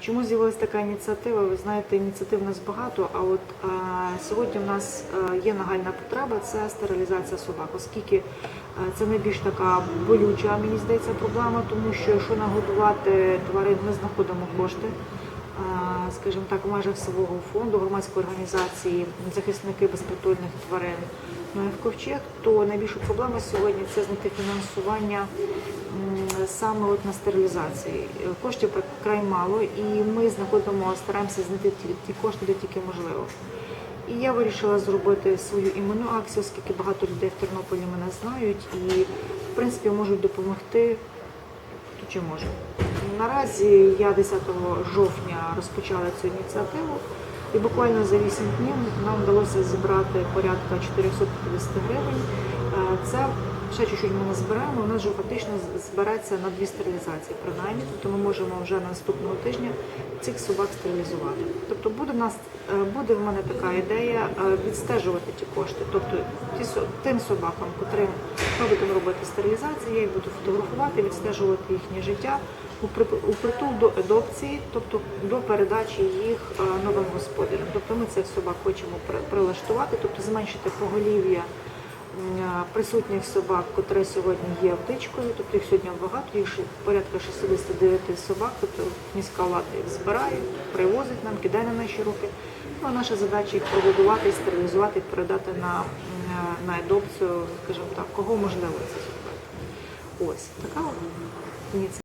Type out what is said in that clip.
Чому з'явилася така ініціатива? Ви знаєте, ініціатив у нас багато, а от е, сьогодні в нас е, є нагальна потреба це стерилізація собак, оскільки е, це найбільш така болюча, мені здається, проблема, тому що якщо нагодувати тварин, ми знаходимо кошти. е, Скажімо так, в межах свого фонду громадської організації захисники безпритульних тварин ну, і в ковчег, то найбільша проблема сьогодні це знайти фінансування саме от на стерилізації. Коштів край мало, і ми знаходимо, стараємося знайти ті, ті кошти, де тільки можливо. І я вирішила зробити свою іменну акцію, оскільки багато людей в Тернополі мене знають і, в принципі, можуть допомогти хто чи може. Наразі я 10 жовтня розпочала цю ініціативу, і буквально за 8 днів нам вдалося зібрати порядка 450 гривень. Е, Це ще чуть-чуть ми назбираємо. У нас вже фактично збереться на дві стерилізації, принаймні. Тобто ми можемо вже наступного тижня цих собак стерилізувати. Тобто буде в нас е, буде в мене така ідея е, відстежувати ті кошти. Тобто тим собакам, котрим ми будемо робити стерилізацію, я їх буду фотографувати, відстежувати їхнє життя у притул до адопції, тобто до передачі їх. Тобто ми цих собак хочемо прилаштувати, тобто зменшити поголів'я присутніх собак, котрі сьогодні є втичкою, тобто їх сьогодні багато, їх порядка 69 собак, тобто міська влада їх збирає, привозить нам, кидає на наші руки. Ну, а наша задача їх прогодувати, і стерилізувати, передати на, на адопцію, скажімо так, кого можливо це зробити. Ось така ініціатива.